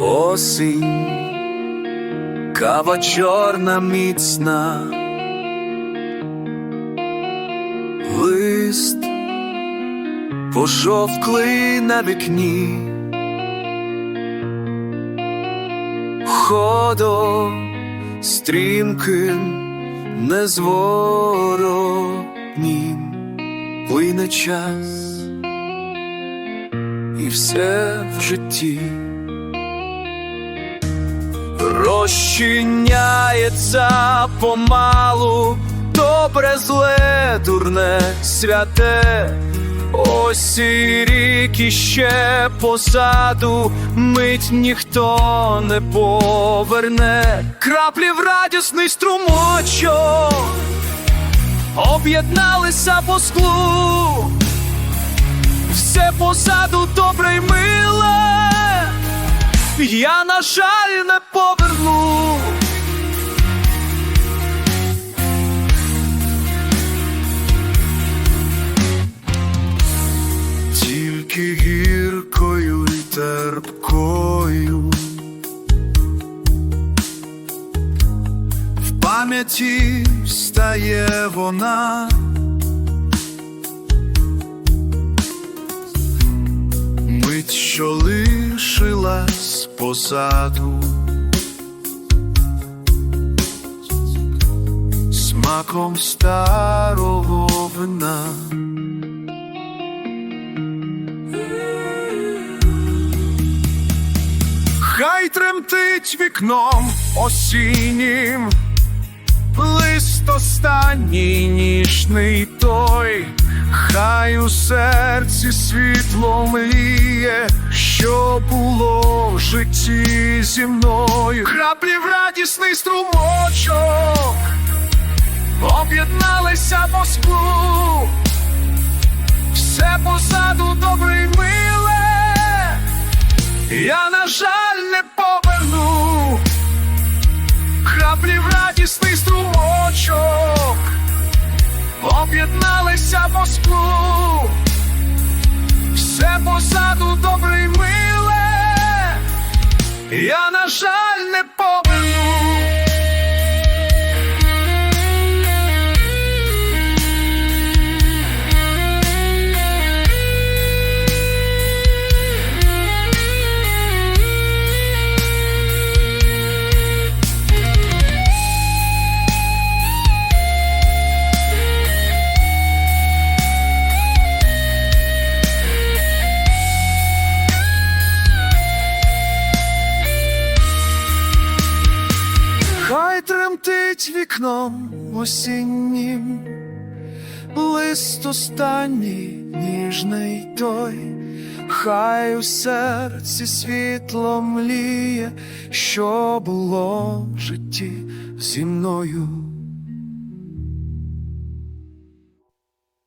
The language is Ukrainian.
осінь, кава чорна міцна, лист пожовклий на вікні, ходом стрімким, незворотнім плине час, і все в житті розчиняється помалу, добре зле, дурне, святе. Ось і рік іще позаду, мить ніхто не поверне, краплі в радісний струмочок, об'єдналися по склу, все позаду добре й миле, я, на жаль, не поверну. Тільки гіркою й терпкою в пам'яті стає вона. Мить, що лишилась позаду, смаком старого вина. Хай тремтить вікном осіннім, лист останній ніжний той, хай у серці світло мліє, житті зі мною. Краплі в радісний струмочок, об'єдналися по склу, все позаду добре й миле. Я, на жаль, не поверну. Краплі в радісний струмочок, об'єдналися по я, на жаль, не поверну. Тремтить вікном осіннім, лист останній ніжний той, хай у серці світло мліє, що було в житті зі мною.